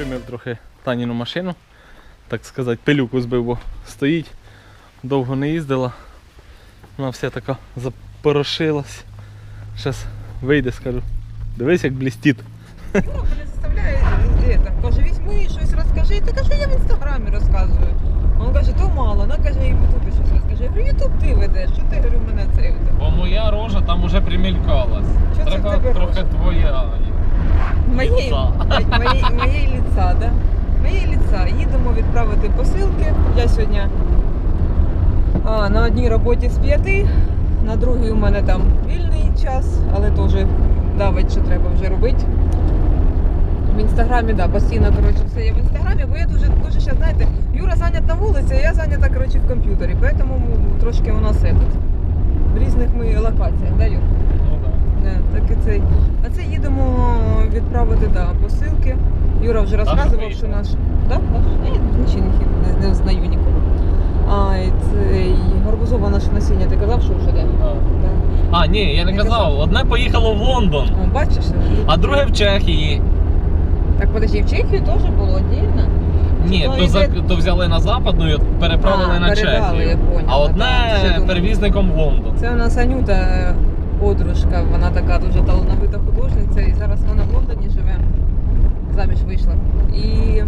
Вимив трохи Таніну машину, так сказати, пилюку збив, бо стоїть, довго не їздила. Вона вся така запорошилась. Зараз вийде, скажу. Дивись, як мене заставляє е, это, каже, візьми щось розкажи. Та кажу, я в інстаграмі розказую. Він каже, то мало, вона каже, я в Ютубі щось розкажи. Я говорю, Ютуб ти ведеш, що ти говорю, мене це веде? Бо моя рожа там уже примількалась. Що це в Треба тебе трохи рожа? твоя. Моєї, Лица. моєї, моєї ліца, да? Моєї ліца. Їдемо відправити посилки. Я сьогодні а, на одній роботі з п'яти, на другій у мене там вільний час, але теж давить, що треба вже робити. В інстаграмі, да, постійно коротше, все є в інстаграмі, бо я дуже дуже ще, знаєте, Юра зайнят на вулиці, а я зайнята коротше, в комп'ютері. Тому трошки у нас этот, в різних ми локаціях, да, Юр? Да, так і цей. А це їдемо відправити да, посилки. Юра вже розказував, що наш. Да? Нічого не, не знаю нікого. А, і цей гарбузова наше насіння, ти казав, що вже де? А. Да. А, ні, я не Не казав. казав. Одне поїхало в Лондон, О, бачиш? а друге в Чехії. Так, подожди, в Чехію теж було віддільно? Ні, то то, за, то взяли на западну і переправили А, на Чехію. я поняла, а одне так, перевізником в Лондон. Це у нас Анюта е, подружка, вона така дуже талановита художниця, і зараз вона в Лондоні живе, заміж вийшла. І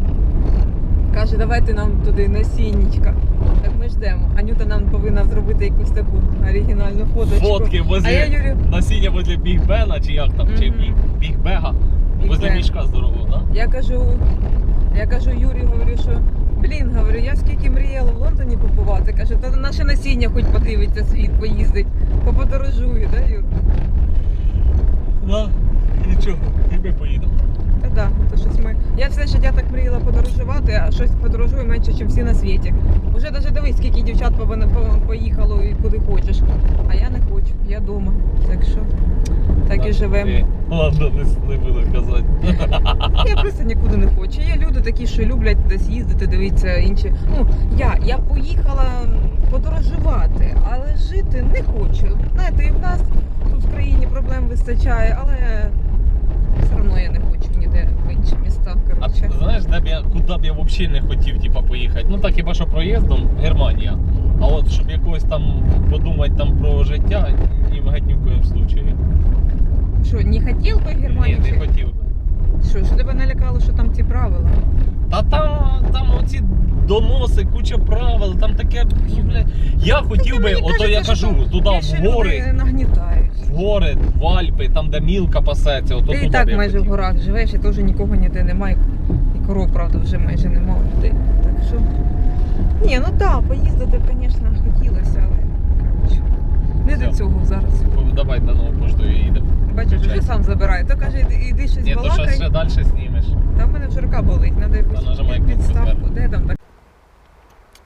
каже, давайте нам туди насіннічка. Так ми ждемо. Анюта нам повинна зробити якусь таку оригінальну фоточку. Фотки А я возле Юрію, насіння возле Біг Бена, чи як там, чи. Біг, Біг Бега, возле Бен. мішка здорового, так? я кажу, я кажу Юрі, говорю, що блін, говорю, я скільки мріяла в Лондоні побувати. Каже, та наше насіння хоч подивиться світ, поїздить, поподорожує, да, Юр? Да. Нічого, і ми поїдемо. Та да, то щось ми. Я все життя так мріяла подорожувати, а щось подорожую менше, ніж всі на світі. Уже навіть дивись, скільки дівчат по- по- поїхало і куди хочеш. А я не хочу, я вдома. Так що живемо. Е, Ладно, не, буду казати. Я просто нікуди не хочу. Є люди такі, що люблять десь їздити, дивитися інші. Ну, я, я поїхала подорожувати, але жити не хочу. Знаєте, і в нас тут в країні проблем вистачає, але все одно я не хочу ніде в інші міста. Коротше. ти знаєш, де б я, куди б я взагалі не хотів типа, поїхати? Ну так хіба що проїздом Германія. А от щоб якось там подумати там про життя, ні в геть ні в коєму случаї. Що, не хотів би в Германію? Ні, не хотів би. Що, що тебе налякало, що там ці правила? Та там, там оці доноси, куча правил, там таке, блядь. Я хотів би, Мені ото я кажеться, кажу, туди більше в гори, нагнітають. в гори, в Альпи, там де мілка пасеться, ото Ти туди і б так я майже в хотів. горах живеш і теж нікого ніде немає. І коров, правда, вже майже немає людей. Так що. Ні, ну так, поїздити, звісно, хотілося, але коротше. Не до цього зараз. Давай до нового поштою їдемо. Бачиш, вже сам забирає. То каже, іди, іди щось Ні, то балакай. щось ще далі знімеш. Там в мене вже рука болить, треба якусь нажимай кнопку підставку. Де там так?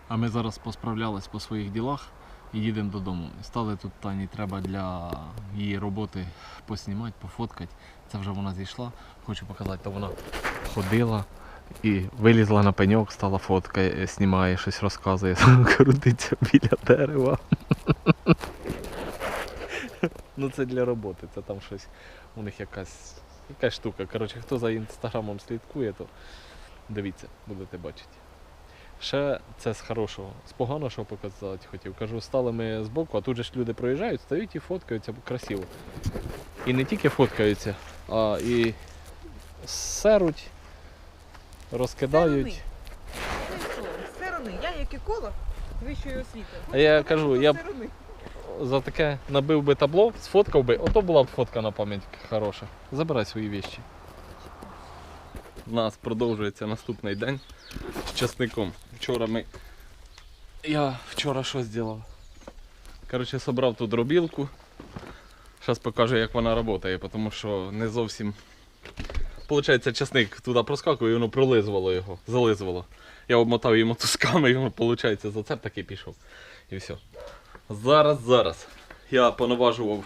А ми зараз посправлялись по своїх ділах і їдемо додому. Стали тут Тані треба для її роботи поснімати, пофоткати. Це вже вона зійшла. Хочу показати, то вона ходила і вилізла на пеньок, стала фоткає, знімає, щось розказує, крутиться біля дерева. Ну це для роботи, це там щось. У них якась, якась штука. Коротше, хто за інстаграмом слідкує, то дивіться, будете бачити. Ще це з хорошого. З поганого що показати хотів. Кажу, стали ми збоку, а тут же ж люди проїжджають, стають і фоткаються красиво. І не тільки фоткаються, а і серуть, розкидають. Сторони. Я як і коло вищої освіти. А я кажу, я Сторони. За таке набив би табло, сфоткав би, ото була б фотка на пам'ять хороша. Забирай свої вещі. У нас продовжується наступний день з часником. Вчора ми. Я вчора що зробив? Коротше, собрав тут дробілку. Зараз покажу, як вона працює, тому що не зовсім. Получається, часник туди проскакує, і воно пролизувало його, зализувало. Я обмотав її мотузками, і воно, виходить, зацеп такий пішов. І все. Зараз, зараз. Я понаважував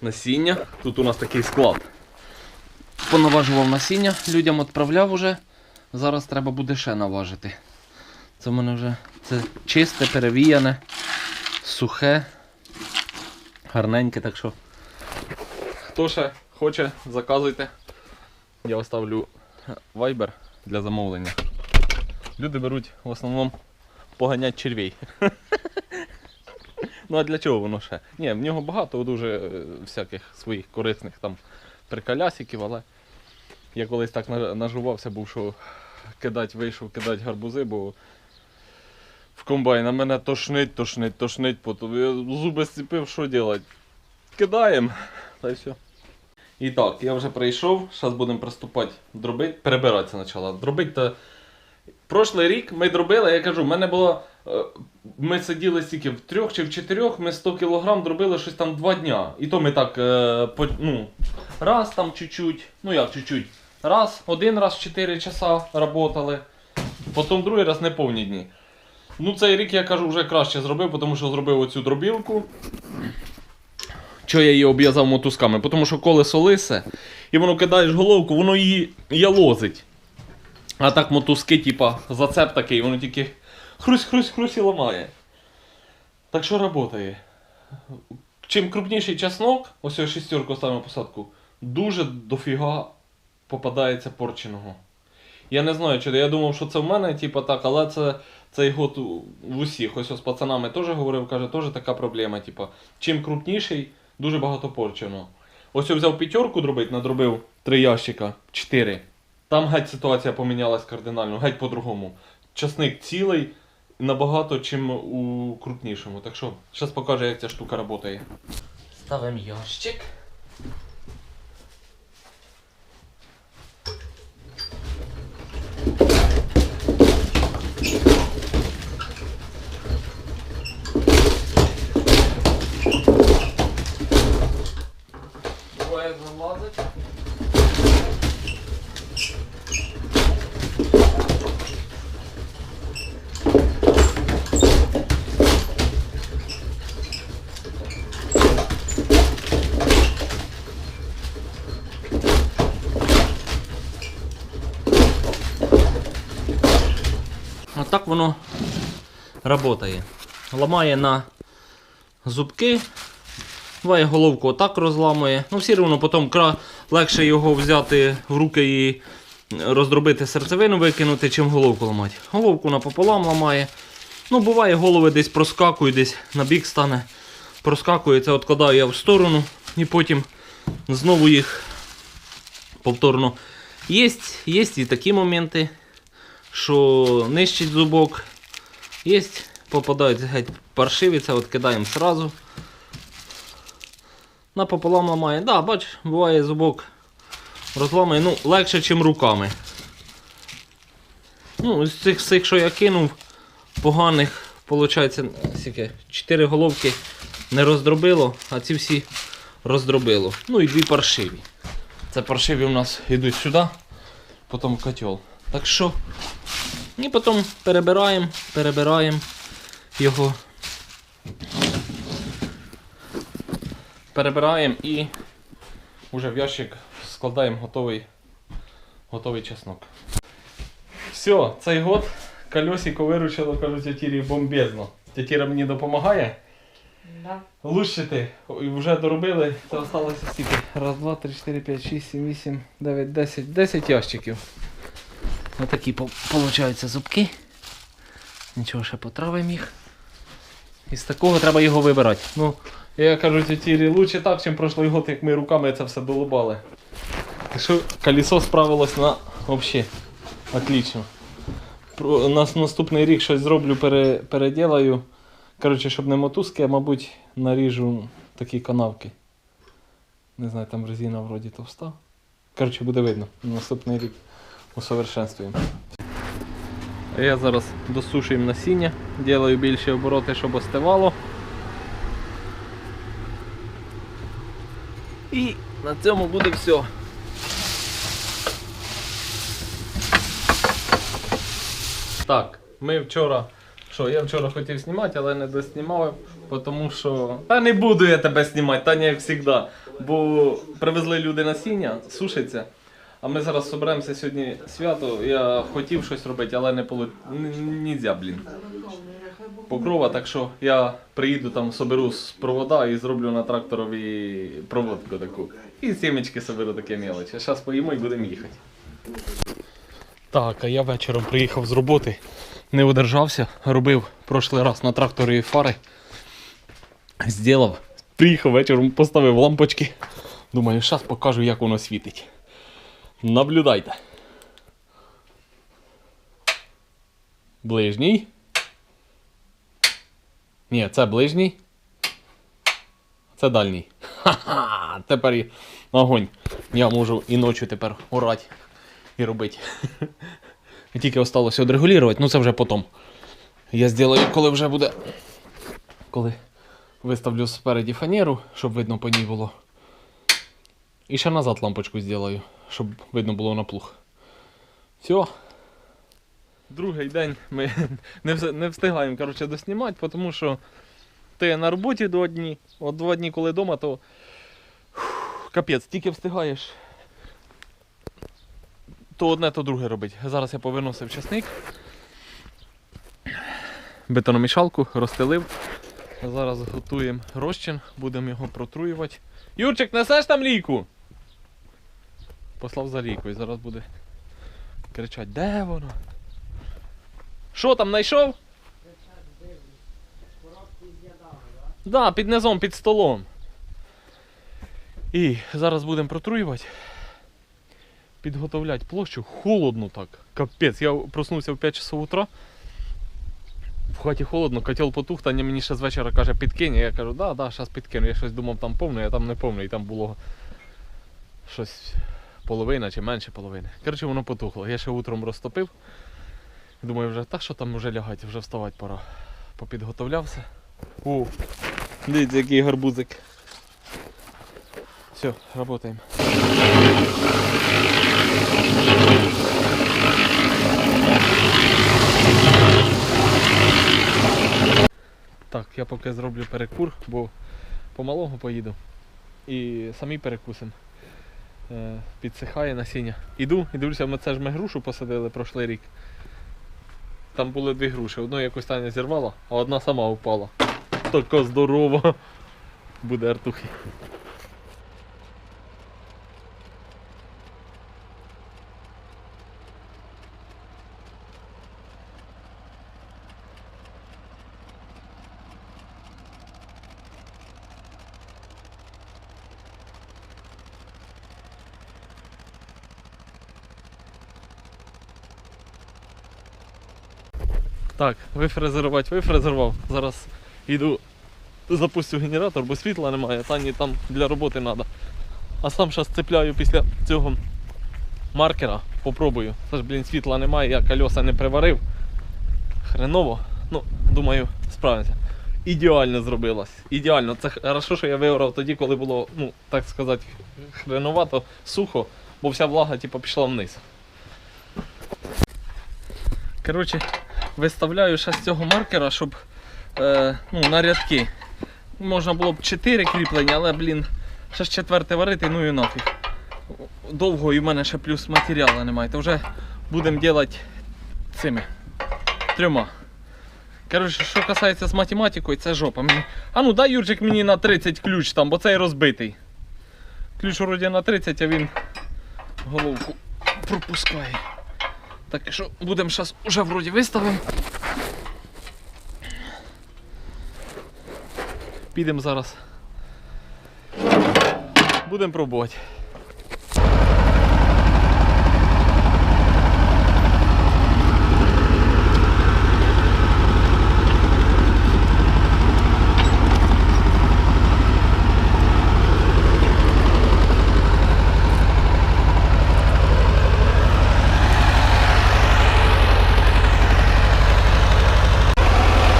насіння. Тут у нас такий склад. Понаважував насіння, людям відправляв уже. Зараз треба буде ще наважити. Це в мене вже це чисте, перевіяне, сухе, гарненьке, так що. Хто ще хоче, заказуйте. Я оставлю Viber для замовлення. Люди беруть в основному поганять червей. Ну а для чого воно ще? Ні, в нього багато дуже е, всяких своїх корисних там приколясиків, але я колись так на- нажувався, був, що кидать, вийшов, кидать гарбузи, бо в комбайн а мене тошнить, тошнить, тошнить, потім я зуби зціпив, що робити? Кидаємо, та й все. І так, я вже прийшов, зараз будемо приступати дробити, перебиратися спочатку. Дробити та. Прошлий рік ми дробили, я кажу, в мене було. е, Ми сиділи стільки в трьох чи в чотирьох, ми 100 кг дробили щось там два дня. І то ми так, е, по, ну, раз там чуть-чуть, ну як чуть-чуть. Раз, один раз в 4 часа работали, потім другий раз не повні дні. Ну цей рік я кажу вже краще зробив, тому що зробив оцю дробілку. Чого я її обв'язав мотузками? Тому що колесо лисе, і воно кидаєш головку, воно її ялозить. А так мотузки, типа, зацеп такий, воно тільки хрусь-хрусь-хрусь і ламає. Так що працює. Чим крупніший чеснок, ось ось шістерку ставимо посадку, дуже дофіга попадається порченого. Я не знаю, чи я думав, що це в мене, типа так, але це цей год в усіх. Ось з пацанами теж говорив, каже, теж така проблема. Типа, чим крупніший, дуже багато порченого. Ось я взяв п'ятерку дробити, надробив три ящика, чотири. Там геть ситуація помінялась кардинально, геть по-другому. Часник цілий набагато, чим у крупнішому. Так що, зараз покажу, як ця штука працює. Ставимо ящик. Двоє залазить. Отак воно працює. Ламає на зубки, буває головку отак розламує. Ну, все одно потім легше його взяти в руки і роздробити серцевину, викинути, чим головку ламати. Головку напополам ламає. Ну, буває, голови десь проскакують, десь на бік стане. Проскакує, це відкладаю я в сторону і потім знову їх повторно. Є, є і такі моменти що нищить зубок. Є, попадають геть паршиві, це от кидаємо сразу. Напополам ламає. Да, бач, буває зубок розламає, ну, легше, ніж руками. Ну, з цих всіх, що я кинув, поганих, виходить, скільки, 4 головки не роздробило, а ці всі роздробило. Ну і дві паршиві. Це паршиві у нас йдуть сюди, потім в котел. Так що і потім перебираємо, перебираємо його. Перебираємо і вже в ящик складаємо готовий, готовий чеснок. Все, цей год колесико виручило, кажуть, тятірі бомбезно. Тятіра мені допомагає. Да. Лущити вже доробили. Це залишилося стільки. Раз, два, три, чотири, п'ять, шість, сім, вісім, дев'ять, десять. Десять ящиків. Отакі получаються зубки. Нічого ще потравимо їх. І з такого треба його вибирати. Ну, я кажу, тітірі, лучше так, ніж прошлий год, як ми руками це все долубали. Що колесо справилось на взагалі. Отлично. Про, нас наступний рік щось зроблю, пере, переділаю. Коротше, щоб не мотузки, а мабуть наріжу такі канавки. Не знаю, там резина вроді товста. Коротше, буде видно. Наступний рік усовершенствуємо. Я зараз досушуємо насіння, ділаю більші обороти, щоб остивало. І на цьому буде все. Так, ми вчора. Що, я вчора хотів знімати, але не доснімав, тому що. Та не буду я тебе знімати, Таня, як завжди. Бо привезли люди насіння, сушиться. А ми зараз соберемося сьогодні свято. Я хотів щось робити, але не полу... Нельзя, блін. Покрова, так що я приїду там, соберу з провода і зроблю на тракторові проводку таку. І сімечки соберу таке мелочі. Зараз поїмо і будемо їхати. Так, а я вечором приїхав з роботи, не удержався, робив прошлий раз на тракторі фари. Зділав. Приїхав вечором, поставив лампочки. Думаю, зараз покажу, як воно світить. Наблюдайте. Ближній. Ні, це ближній. Це дальній. Ха-ха! Тепер і огонь. Я можу і ночі тепер орати і робити. Тільки осталося відрегулювати, ну це вже потім. Я зроблю, коли вже буде. Коли виставлю спереді фанеру, щоб видно по ній було. І ще назад лампочку зроблю, щоб видно було на плуг. Все. Другий день ми не, не встигаємо коротше, доснімати, тому що ти на роботі два дні, от два дні, коли вдома, то капець, тільки встигаєш. То одне, то друге робить. Зараз я повернувся часник. Бетономішалку розстелив. Зараз готуємо розчин, будемо його протруювати. Юрчик, несеш там лійку? Послав за лійкою, зараз буде кричать, де воно? Що там знайшов? Да, під низом, під столом. І зараз будемо протруювати. Підготовляти площу. Холодно так. Капець. Я проснувся в 5 часов утра. В хаті холодно, котел потух, Таня мені ще з вечора каже, підкинь. Я кажу, да, да, зараз підкину. Я щось думав, там повний, а там не повний. Там було щось половина чи менше половини. Коротше, воно потухло. Я ще утром розтопив. Думаю, вже так що там вже лягати, вже вставати пора. Попідготовлявся. О, дивіться, який гарбузик. Все, працюємо. Так, я поки зроблю перекур, бо помалого поїду. І самі перекусимо. Е, підсихає насіння. Іду і дивлюся, ми це ж ми грушу посадили прошлий рік. Там були дві груші. Одну якось Таня зірвала, а одна сама впала. Така здорова. Буде артухи. Так, вифрезерувати вифрезерував. Зараз йду запустю генератор, бо світла немає, Тані там для роботи треба. А сам зараз цепляю після цього маркера, попробую. Це ж, блін, світла немає, я кольоса не приварив. Хреново. Ну, думаю, справимося. Ідеально зробилось. Ідеально. Це хорошо, що я виграв тоді, коли було, ну, так сказати, хреновато, сухо, бо вся влага типу, пішла вниз. Коротше, виставляю ще з цього маркера, щоб е, ну, на рядки. Можна було б 4 кріплення, але, блін, ще ж четверте варити, ну і нафіг. Довго і в мене ще плюс матеріалу немає. То вже будемо робити цими трьома. Коротше, що касається з математикою, це жопа. Мені... А ну дай Юрчик мені на 30 ключ там, бо цей розбитий. Ключ вроді на 30, а він головку пропускає. Так що будемо зараз уже вроді виставимо. Підемо зараз. Будемо пробувати.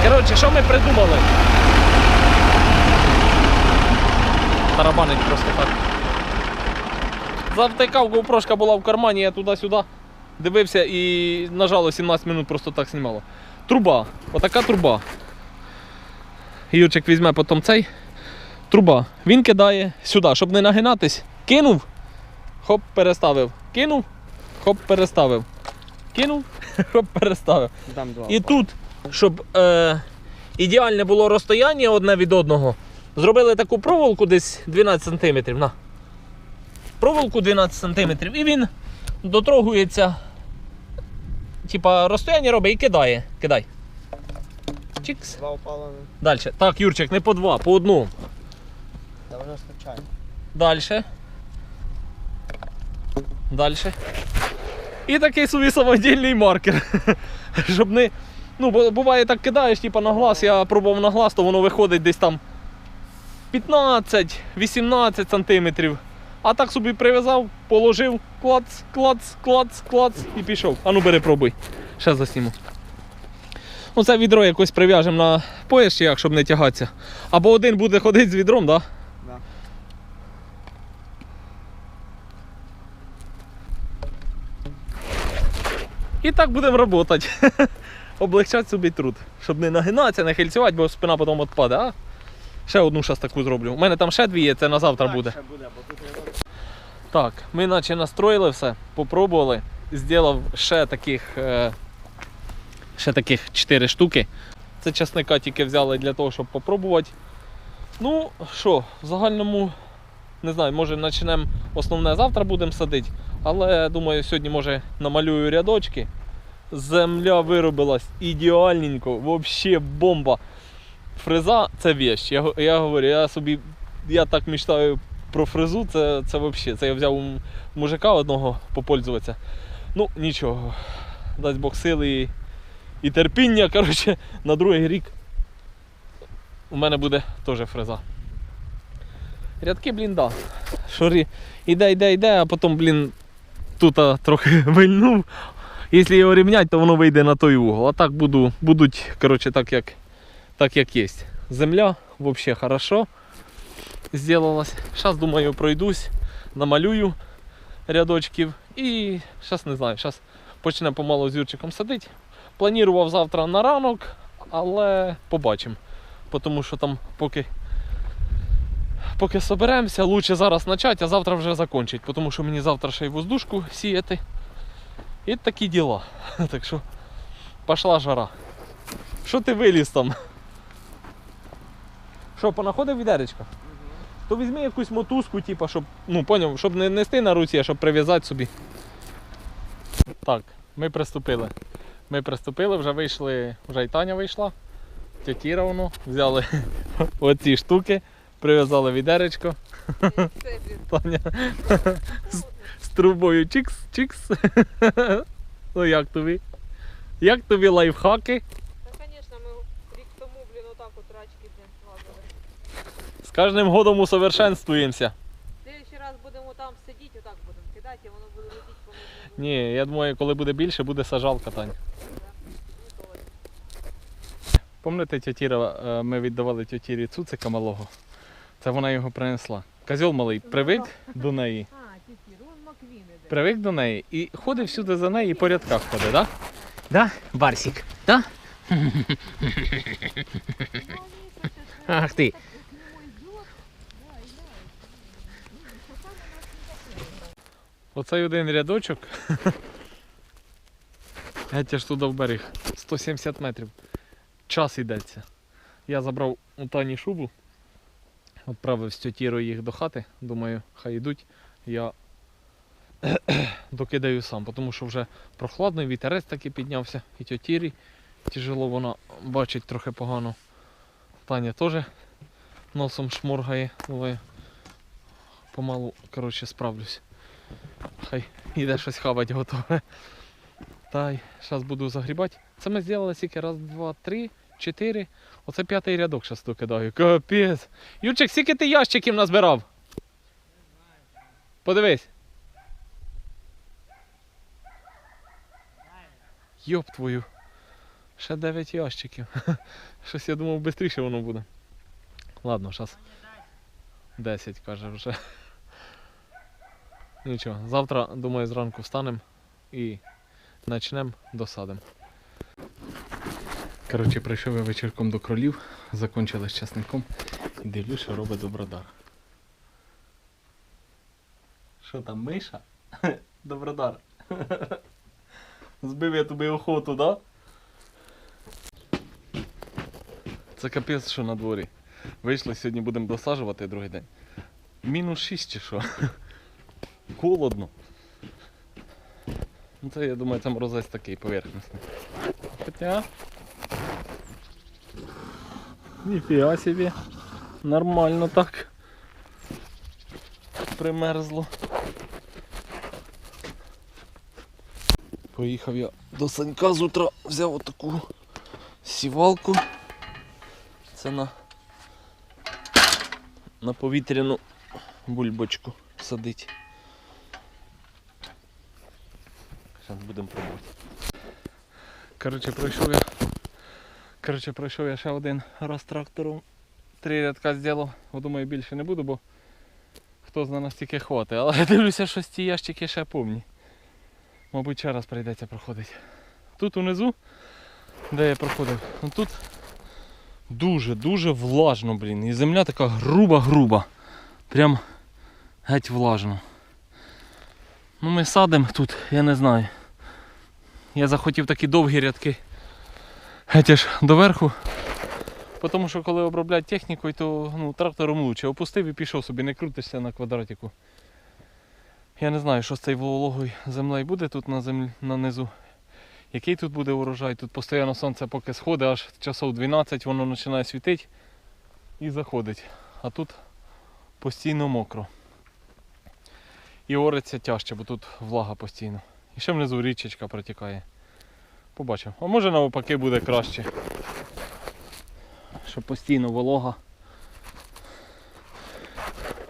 Коротше, що ми придумали? Тарабанить просто так. Завтикав, GoPro була в кармані, я туди-сюди дивився і нажало 17 минут просто так знімало. Труба. Отака труба. Юрчик візьме потім цей. Труба. Він кидає сюди, щоб не нагинатись. Кинув. Хоп, переставив. Кинув. Хоп, переставив. Кинув, хоп, переставив. І тут, щоб е, ідеальне було розстояння одне від одного, зробили таку проволоку десь 12 см. На. Проволоку 12 см. І він дотрогується типа, розстояння робить і кидає. Кидай. Чікс. Два упало. Далі. Так, Юрчик, не по два, по одну. Та воно случайно. Дальше. Дальше. І такий собі самодільний маркер. Щоб не. Ну, бо буває так кидаєш, типа на глаз, я пробував на глаз, то воно виходить десь там 15-18 сантиметрів. А так собі прив'язав, положив, клац, клац, клац, клац і пішов. Ану бери, пробуй. Ще засніму. Ну, це відро якось прив'яжемо на пояс, як, щоб не тягатися. Або один буде ходити з відром, так? Да? Да. І так будемо працювати. Облегчати собі труд. Щоб не нагинатися, не хильцювати, бо спина потім відпаде. А? Ще одну зараз таку зроблю. У мене там ще дві є, це на завтра буде. Так, ми наче настроїли все, попробували. Зробив ще таких, е, ще таких 4 штуки. Це часника тільки взяли для того, щоб попробувати. Ну що, в загальному, не знаю, може почнемо основне завтра будемо садити. Але думаю, сьогодні може намалюю рядочки. Земля виробилась ідеальненько, взагалі бомба. Фреза це вещь. Я, я говорю, я собі я так мечтаю про фрезу, це, це взагалі. Це я взяв у мужика одного попользуватися. Ну, нічого. Дасть Бог сили і, і терпіння. Коротше, на другий рік у мене буде теж фреза. Рядки, блін, да. Шорі, іде, йде, йде, а потім, блін, тут трохи вильнув. Якщо його рівняти, то воно вийде на той угол. А так буду, будуть, коротше, так як, так як є. Земля взагалі хорошо зробилась. Зараз, думаю, пройдусь, намалюю рядочків і зараз не знаю, зараз почнемо помалу з Юрчиком садити. Планував завтра на ранок, але побачимо. Тому що там поки поки соберемося, лучше зараз почати, а завтра вже закінчити, тому що мені завтра ще й воздушку сіяти. І такі діла. Так що пішла жара. Що ти виліз там? Що, понаходив відеречко? То візьми якусь мотузку, типу, щоб, ну, поняв, щоб не нести на руці, а щоб прив'язати собі. Так, ми приступили. Ми приступили, вже вийшли, вже і Таня вийшла. Тетіра воно, взяли оці штуки, прив'язали відеречко. Таня трубою чикс, чикс. Ну як тобі? Як тобі лайфхаки? Та, звісно, ми рік тому, блін, отак от рачки, лазили. З кожним годом усовершенствуємося. Следующий раз будемо там сидіти, отак будемо кидати, і воно буде летіти по. Ні, я думаю, коли буде більше, буде сажалка, Таня. Пам'ятаєте, тьотіра, е, ми віддавали тьотірі цуцика малого. Це вона його принесла. Козьол малий привик до неї. А, тітір, он Маквін іде. Привик до неї і ходить всюди за нею і по рядках ходить, так? Да? Барсик, да? Ах ти. Оцей один рядочок. Геть аж туди в берег. 170 метрів. Час йдеться. Я забрав у Тані шубу. Відправив з тьотірою їх до хати. Думаю, хай йдуть. Я докидаю сам, тому що вже прохладно, вітерець таки піднявся, і тьотірі. Тяжело вона бачить трохи погано. Таня теж носом шморгає, але помалу коротше, справлюсь. Хай іде щось хавать готове. Та й зараз буду загрібати. Це ми зробили скільки? Раз, два, три, чотири. Оце п'ятий рядок зараз докидаю. Капець. Юрчик, скільки ти ящиків назбирав? Подивись. Йоп твою. Ще 9 ящиків. Щось я думав, швидше воно буде. Ладно, зараз. 10 каже вже. Нічого, завтра, думаю, зранку встанемо і почнемо досадимо. Коротше, прийшов я вечірком до кролів, закончили з часником і дивлюсь, що робить добродар. Що там, миша? Добродар. Збив я тобі охоту, да? Це капець, що на дворі. Вийшли, сьогодні будемо досаджувати другий день. Мінус 6 чи що? Холодно. Ну це, я думаю, це морозець такий поверхностний. Хоча. Ніфіга собі. Нормально так. Примерзло. Поїхав я до Санька з утра, взяв отаку сівалку. Це на, на повітряну бульбочку садить. Зараз будемо пробувати. Коротше, пройшов я. Коротше, пройшов я ще один раз трактором. Три рядка зробив. Думаю, більше не буду, бо хто знає настільки хватить. Але дивлюся, що ці ящики ще повні. Мабуть, ще раз прийдеться проходити. Тут унизу, де я проходив, ну тут дуже-дуже влажно, блін. І земля така груба-груба. Прям геть влажно. Ну ми садимо тут, я не знаю. Я захотів такі довгі рядки. Геть аж доверху. Тому що коли обробляти технікою, то ну, трактором лучше. Опустив і пішов собі, не крутишся на квадратику. Я не знаю, що з цією вологою землею буде тут на землі на низу. Який тут буде урожай? Тут постійно сонце поки сходить, аж часов 12 воно починає світити і заходить. А тут постійно мокро. І ориться тяжче, бо тут влага постійно. І ще внизу річечка протікає. Побачимо. А може навпаки буде краще. Що постійно волога.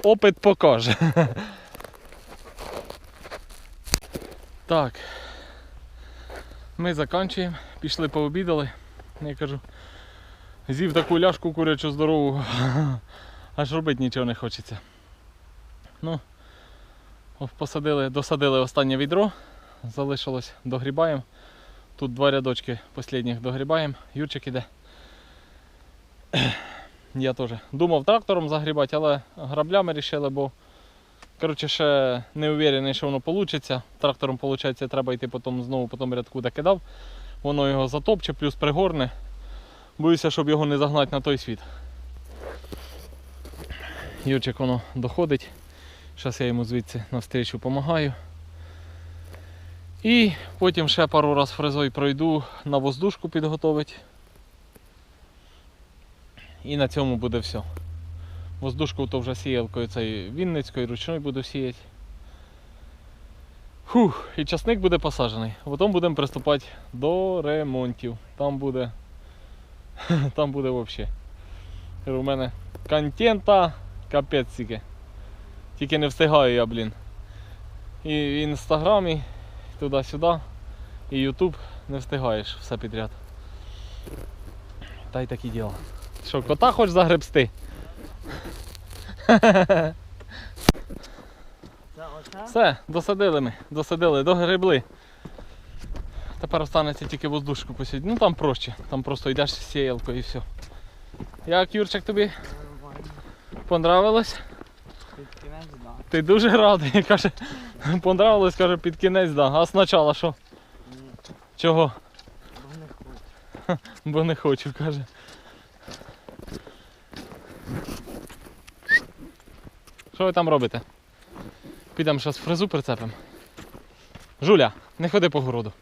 Опит покаже. Так. Ми закінчуємо. Пішли пообідали. Я кажу. З'їв таку ляшку курячу здорову. Аж робити нічого не хочеться. Ну, посадили, досадили останнє відро. Залишилось догрібаємо. Тут два рядочки останніх догрібаємо. Юрчик іде. Я теж думав трактором загрібати, але граблями вирішили, бо коротше, ще не уверений, що воно вийде. Трактором виходить, треба йти потім знову по тому рядку, де кидав. Воно його затопче, плюс пригорне. Боюся, щоб його не загнати на той світ. Юрчик воно доходить. Зараз я йому звідси навстрічу допомагаю. І потім ще пару раз фрезою пройду на воздушку підготовить. І на цьому буде все. Воздушку то вже сіялкою цією Вінницькою, ручною буду сіяти. Фух, і часник буде посаджений. Потім будемо приступати до ремонтів. Там буде. Там буде взагалі. У мене контента капець тільки. Тільки не встигаю я, блін. І в інстаграмі, туди-сюди, і Ютуб не встигаєш все підряд. Та й такі діла. Що, кота хочеш загребсти? Все, досадили ми, досадили, догребли. Тепер останеться тільки воздушку посідати. Ну там проще, там просто йдеш з сіялкою і все. Як Юрчик тобі понравилось? Під кінець, да. Ти дуже радий, каже. Понравилось, каже, під кінець, да. А спочатку що? Ні, Чого? бо не хочу. Бо не хочу, каже. Що ви там робите? Підемо зараз фрезу прицепимо. Жуля, не ходи по городу.